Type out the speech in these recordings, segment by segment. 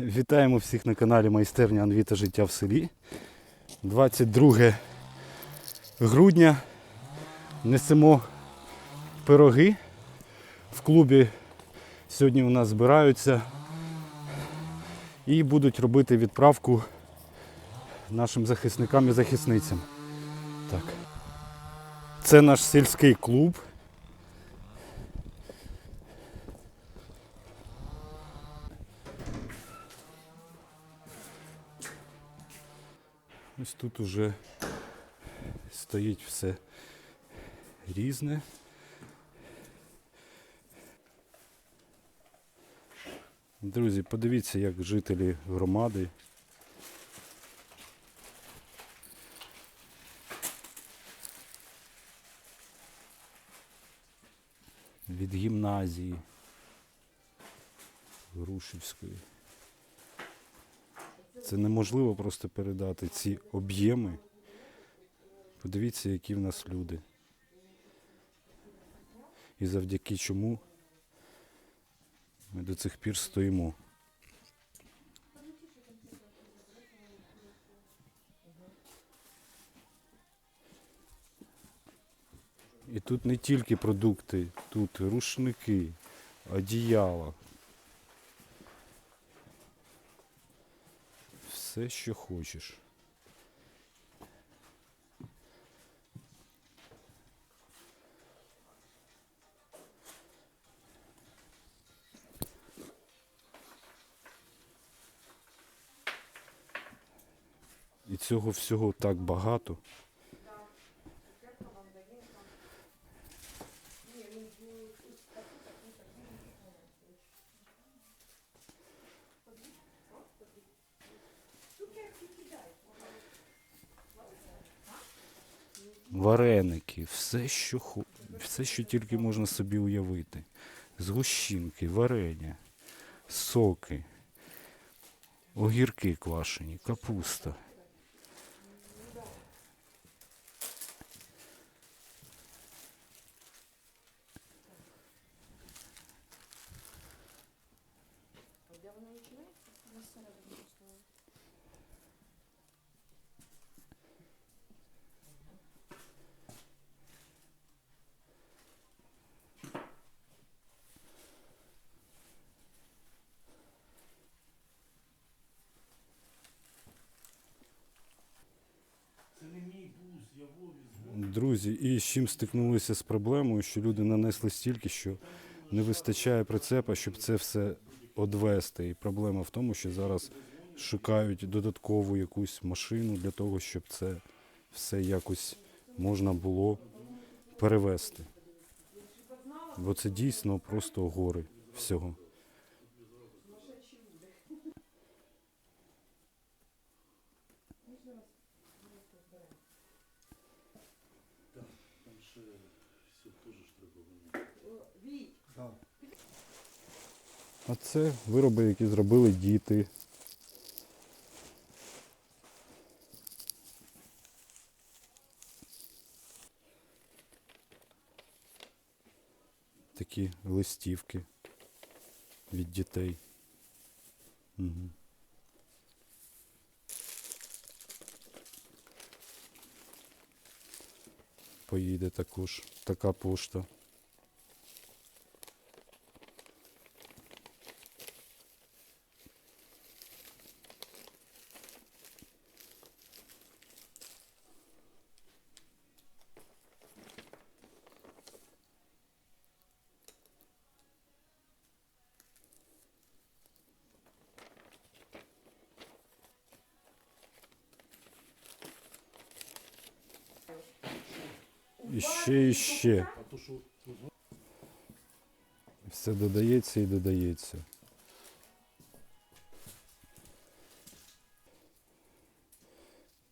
Вітаємо всіх на каналі Майстерня Анвіта Життя в селі. 22 грудня. Несемо пироги. В клубі сьогодні у нас збираються і будуть робити відправку нашим захисникам і захисницям. Так. Це наш сільський клуб. Ось тут уже стоїть все різне. Друзі, подивіться, як жителі громади від гімназії Грушівської. Це неможливо просто передати ці об'єми. Подивіться, які в нас люди. І завдяки чому ми до цих пір стоїмо. І тут не тільки продукти, тут рушники, одіяла. Все, що хочеш. Цього всього так багато. Вареники, все, що, все, що тільки можна собі уявити. Згущінки, варення, соки, огірки квашені, капуста. Друзі, і з чим стикнулися з проблемою, що люди нанесли стільки, що не вистачає прицепа, щоб це все одвести. І проблема в тому, що зараз шукають додаткову якусь машину для того, щоб це все якось можна було перевезти. Бо це дійсно просто гори всього. А це вироби, які зробили діти. Такі листівки від дітей. Угу. Поїде також така пошта. І ще, і ще. Все додається і додається.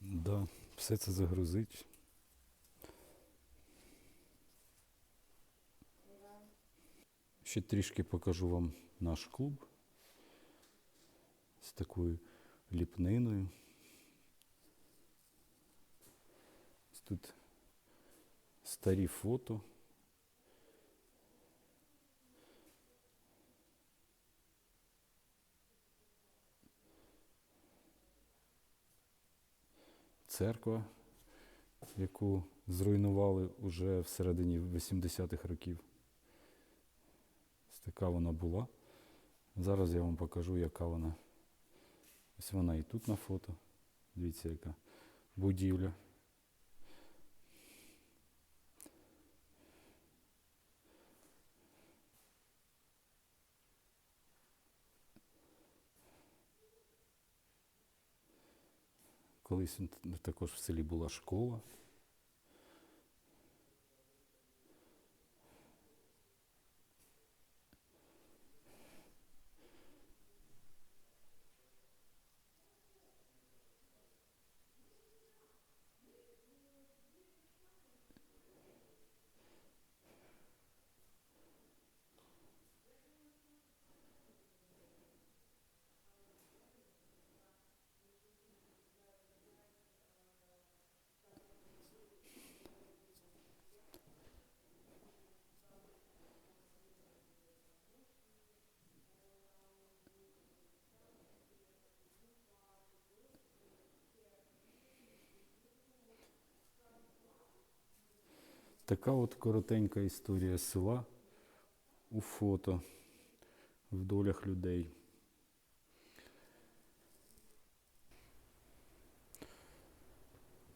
Да, все це загрузить. Ще трішки покажу вам наш клуб з такою ліпниною. Тут старі фото. Церква, яку зруйнували вже всередині 80-х років. Така вона була. Зараз я вам покажу, яка вона. Ось вона і тут на фото. Дивіться, яка будівля. Колись також в селі була школа. Така от коротенька історія села у фото в долях людей.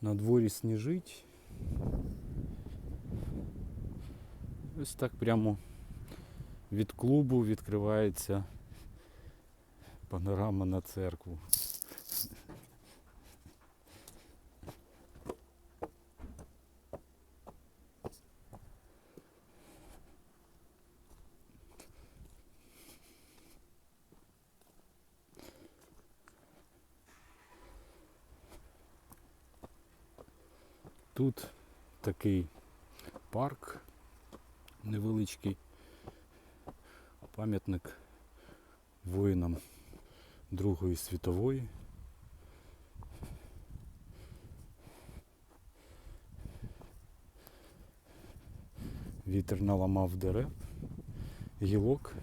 На дворі сніжить. Ось так прямо від клубу відкривається панорама на церкву. Тут такий парк невеличкий, пам'ятник воїнам Другої світової. Вітер наламав дерев, гілок.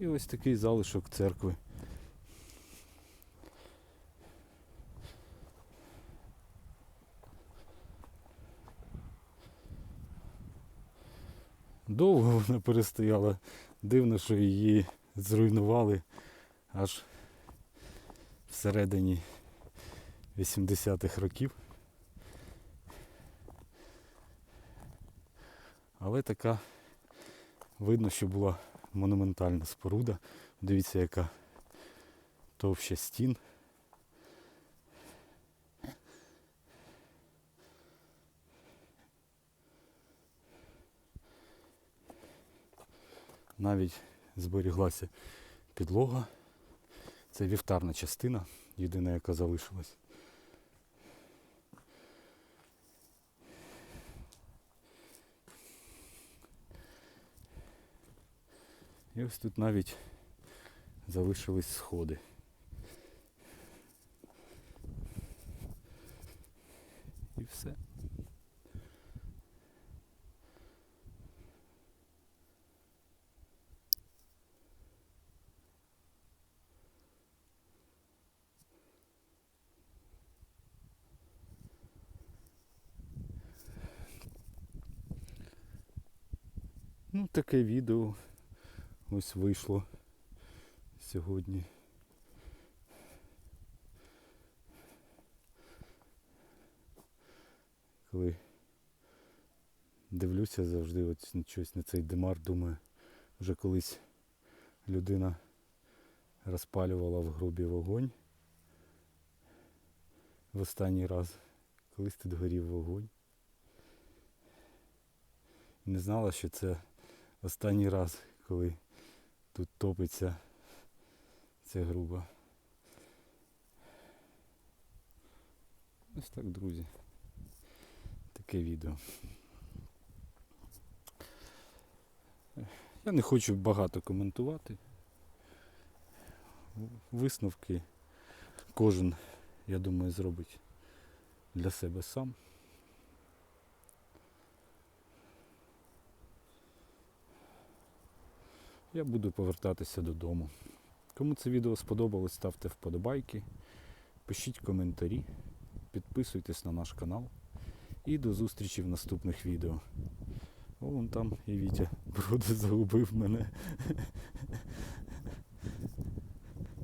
І ось такий залишок церкви. Довго вона перестояла. Дивно, що її зруйнували аж всередині 80-х років. Але така видно, що була монументальна споруда. Дивіться, яка товща стін. Навіть зберіглася підлога. Це вівтарна частина, єдина, яка залишилась. І ось тут навіть залишились сходи. Ну, таке відео ось вийшло сьогодні. Коли дивлюся завжди от щось на цей димар, думаю, вже колись людина розпалювала в грубі вогонь. В останній раз, колись тут горів вогонь. Не знала, що це останній раз, коли тут топиться ця груба. Ось так, друзі. Таке відео. Я не хочу багато коментувати. Висновки кожен, я думаю, зробить для себе сам. Я буду повертатися додому. Кому це відео сподобалось, ставте вподобайки, пишіть коментарі, підписуйтесь на наш канал. І до зустрічі в наступних відео. О, вон там і Вітя броди загубив мене.